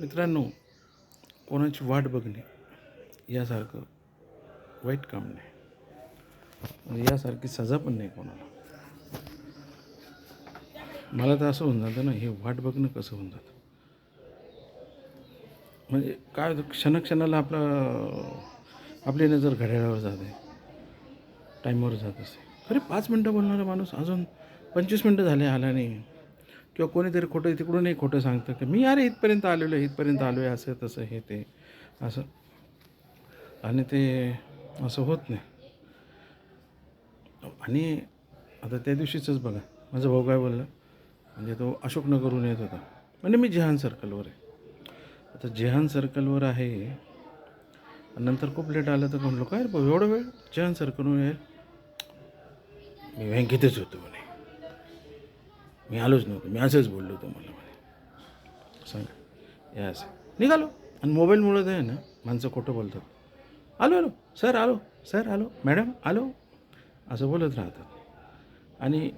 मित्रांनो कोणाची वाट बघणे यासारखं वाईट काम नाही. म्हणजे यासारखी सजा पण नाही कोणाला. मला तर असं होऊन जातं ना हे वाट बघणं कसं होऊन जातं? म्हणजे काय होतं क्षणाक्षणाला आपला आपली नजर घड्याळावर जाते. टाईमवर जात असते. अरे पाच मिनटं बोलणारा माणूस अजून पंचवीस मिनटं झाले आला नाही. किंवा कोणीतरी खोटं तिकडूनही खोटं सांगतं की मी अरे इथपर्यंत आलेलो आहे इथपर्यंत आलो आहे असं तसं हे ते असं. आणि ते असं होत नाही. आणि आता त्या दिवशीचंच बघा माझा भाऊ काय बोलला म्हणजे तो अशोकनगरहून येत होता. म्हणजे मी जेहान सर्कलवर आहे. आता जेहान सर्कलवर आहे नंतर खूप लेट आलं तर म्हणलो काय एवढं भाऊ एवढा वेळ जेहान सर्कलवर येईल मी बँकेतच होतो म्हणे. मी आलोच नव्हतो. मी असंच बोललो होतो मला. म्हणे सांगा. या असं. निघालो. आणि मोबाईलमुळं ते आहे ना माणसं खोटं बोलतात. आलो आलो. सर आलो. सर आलो. मॅडम आलो. असं बोलत राहतात. आणि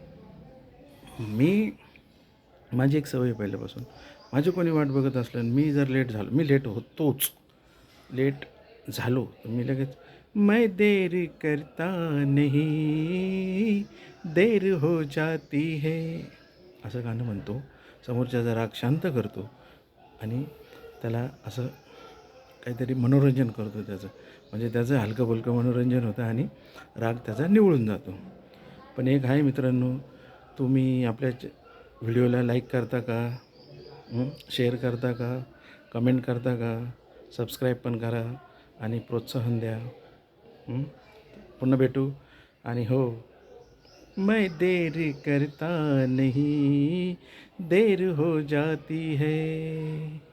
मी माझी एक सवय पहिल्यापासून. माझी कोणी वाट बघत असलं मी जर लेट झालो मी लेट होतोच. लेट झालो तर मी लगेच मैं देर करता नहीं देर हो जाती है. असं गाणं म्हणतो. समोरच्याचा राग शांत करतो. आणि त्याला असं काहीतरी मनोरंजन करतो त्याचं. म्हणजे त्याचं हलकं फुलकं मनोरंजन होतं आणि राग त्याचा निवळून जातो. पण एक आहे मित्रांनो तुम्ही आपल्या व्हिडिओला लाईक करता का? शेअर करता का? कमेंट करता का? सबस्क्राईब पण करा आणि प्रोत्साहन द्या. पुन्हा भेटू. आणि हो मैं देर करता नहीं देर हो जाती है।